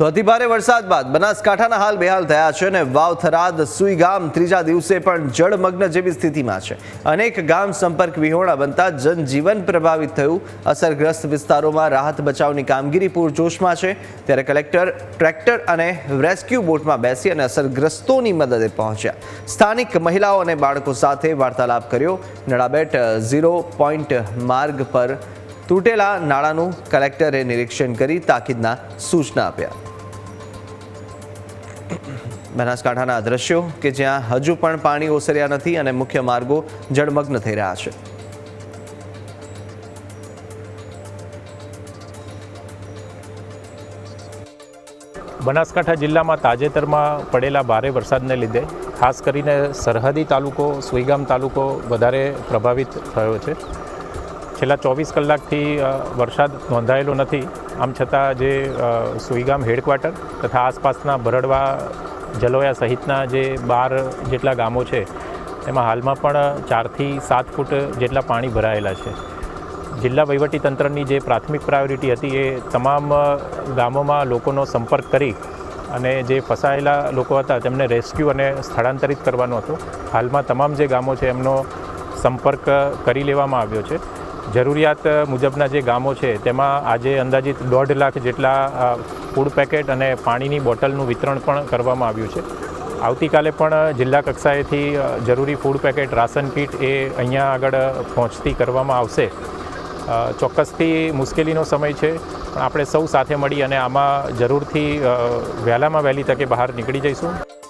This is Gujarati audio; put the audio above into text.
તો અતિભારે વરસાદ બાદ બનાસકાંઠાના હાલ બેહાલ થયા છે અને વાવ થરાદ સુઈ ગામ ત્રીજા દિવસે પણ જળમગ્ન જેવી સ્થિતિમાં છે. અનેક ગામ સંપર્ક વિહોણા બનતા જનજીવન પ્રભાવિત થયું. અસરગ્રસ્ત વિસ્તારોમાં રાહત બચાવની કામગીરી પૂરજોશમાં છે. ત્યારે કલેક્ટર, ટ્રેક્ટર અને રેસ્ક્યુ બોટમાં બેસી અને અસરગ્રસ્તોની મદદે પહોંચ્યા. સ્થાનિક મહિલાઓ અને બાળકો સાથે વાર્તાલાપ કર્યો. નડાબેટ ઝીરો પોઈન્ટ માર્ગ પર તૂટેલા નાળાનું કલેક્ટરે નિરીક્ષણ કરી તાકીદના સૂચના આપ્યા. બનાસકાંઠાના દ્રશ્યો કે જ્યાં હજુ પણ પાણી ઓસર્યા નથી અને મુખ્ય માર્ગો જળમગ્ન થઈ રહ્યા છે. બનાસકાંઠા જિલ્લામાં તાજેતરમાં પડેલા ભારે વરસાદને લીધે ખાસ કરીને સરહદી તાલુકો, સુઈગામ તાલુકો વધારે પ્રભાવિત થયો છે. છેલ્લા ચોવીસ કલાકથી વરસાદ નોંધાયેલો નથી. આમ છતાં જે સુઈગામ હેડક્વાર્ટર તથા આસપાસના ભરડવા જલોયા સહિતના જે બાર જેટલા ગામો છે, એમાં હાલમાં પણ ચારથી સાત ફૂટ જેટલા પાણી ભરાયેલા છે. જિલ્લા વહીવટીતંત્રની જે પ્રાથમિક પ્રાયોરિટી હતી એ તમામ ગામોમાં લોકોનો સંપર્ક કરી અને જે ફસાયેલા લોકો હતા તેમને રેસ્ક્યુ અને સ્થળાંતરિત કરવાનો હતો. હાલમાં તમામ જે ગામો છે એમનો સંપર્ક કરી લેવામાં આવ્યો છે. જરૂરિયાત મુજબના જે ગામો છે, તેમાં આજે અંદાજિત દોઢ લાખ જેટલા ફૂડ પેકેટ અને પાણીની બોટલનું વિતરણ પણ કરવામાં આવ્યું છે. આવતીકાલે પણ જિલ્લા કક્ષાએથી જરૂરી ફૂડ પેકેટ રાશન કીટ એ અહીંયા આગળ પહોંચતી કરવામાં આવશે. ચોક્કસથી મુશ્કેલીનો સમય છે, પણ આપણે સૌ સાથે મળી અને આમાં જરૂરથી વહેલામાં વહેલી તકે બહાર નીકળી જઈશું.